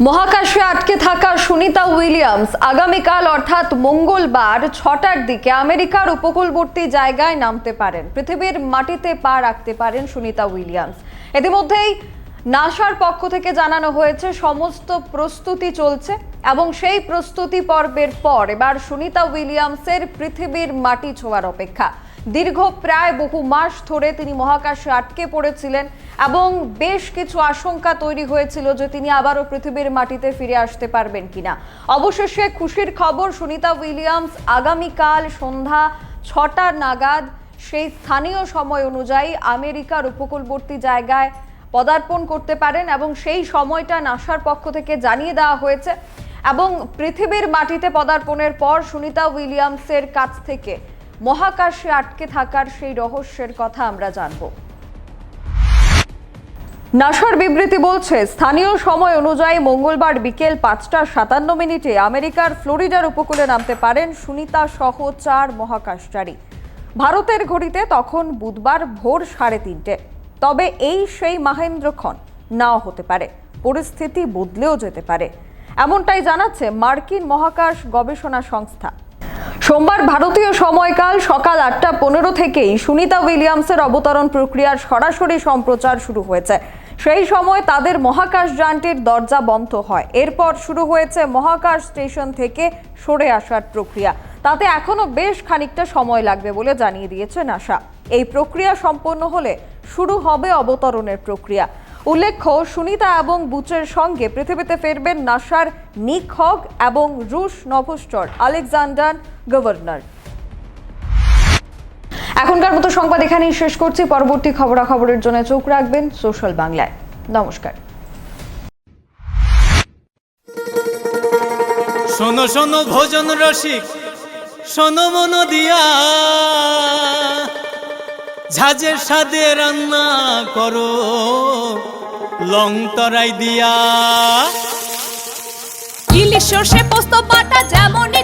মহাকাশে আটকে থাকা সুনিতা উইলিয়ামস আগামীকাল অর্থাৎ মঙ্গলবার ছটার দিকে আমেরিকার উপকূলবর্তী জায়গায় নামতে পারেন। পৃথিবীর মাটিতে পা রাখতে পারেন সুনিতা উইলিয়ামস। ইতিমধ্যেই নাসার পক্ষ থেকে জানানো হয়েছে, সমস্ত প্রস্তুতি চলছে এবং সেই প্রস্তুতি পর্বের পর এবার সুনিতা উইলিয়ামসের পৃথিবীর মাটি ছোঁয়ার অপেক্ষা। দীর্ঘ প্রায় বহু মাস ধরে তিনি মহাকাশে আটকে পড়েছিলেন এবং বেশ কিছু আশঙ্কা তৈরি হয়েছিল যে তিনি আবারও পৃথিবীর মাটিতে ফিরে আসতে পারবেন কিনা। অবশেষে খুশির খবর, সুনিতা উইলিয়ামস আগামীকাল সন্ধ্যা ছটা নাগাদ সেই স্থানীয় সময় অনুযায়ী আমেরিকার উপকূলবর্তী জায়গায় পদার্পণ করতে পারেন এবং সেই সময়টা নাসার পক্ষ থেকে জানিয়ে দেওয়া হয়েছে। এবং পৃথিবীর মাটিতে পদার্পণের পর সুনিতা উইলিয়ামসের কাছ থেকে মহাকাশে আটকে থাকার সেই রহস্যের কথা আমরা জানব। নাসার বিবৃতি বলছে, স্থানীয় সময় অনুযায়ী মঙ্গলবার বিকেল পাঁচটা সাতান্ন মিনিটে আমেরিকার ফ্লোরিডার উপকূলে নামতে পারেন সুনিতা সহ চার মহাকাশচারী। ভারতের ঘড়িতে তখন বুধবার ভোর সাড়ে তিনটে। তবে এই সেই মাহেন্দ্রক্ষণ নাও হতে পারে, পরিস্থিতি বদলেও যেতে পারে। এমনটাই জানাচ্ছে মার্কিন মহাকাশ গবেষণা সংস্থা। সোমবার ভারতীয় সময়কাল সকাল আটটা পনেরো থেকেই সুনিতা উইলিয়ামসের অবতরণ প্রক্রিয়ার সরাসরি সম্প্রচার শুরু হয়েছে। সেই সময় তাদের মহাকাশ যানটির দরজা বন্ধ হয়। এরপর শুরু হয়েছে মহাকাশ স্টেশন থেকে সরে আসার প্রক্রিয়া। তাতে এখনও বেশ খানিকটা সময় লাগবে বলে জানিয়ে দিয়েছে নাসা। এই প্রক্রিয়া সম্পন্ন হলে শুরু হবে অবতরণের প্রক্রিয়া। উল্লেখ্য, সুনিতা এবং বুচের সঙ্গে পৃথিবীতে ফিরবেন নাসার নিক হক এবং রুশ নভোস্টর আলেকজান্ডার গভর্নর। এখনকার মতো সংবাদ এখানেই শেষ করছি। পরবর্তী খবরাখবরের জন্য চোখ রাখবেন সোশ্যাল বাংলায়। নমস্কার। শোনো শোনো, ভোজন রসিক, শোনো মন দিয়া। ঝাঁঝের সাদে রান্না করো লং তরাই দিয়া। ইলিশ সর্ষে পোস্ত পাটা যেমন ইচ্ছে না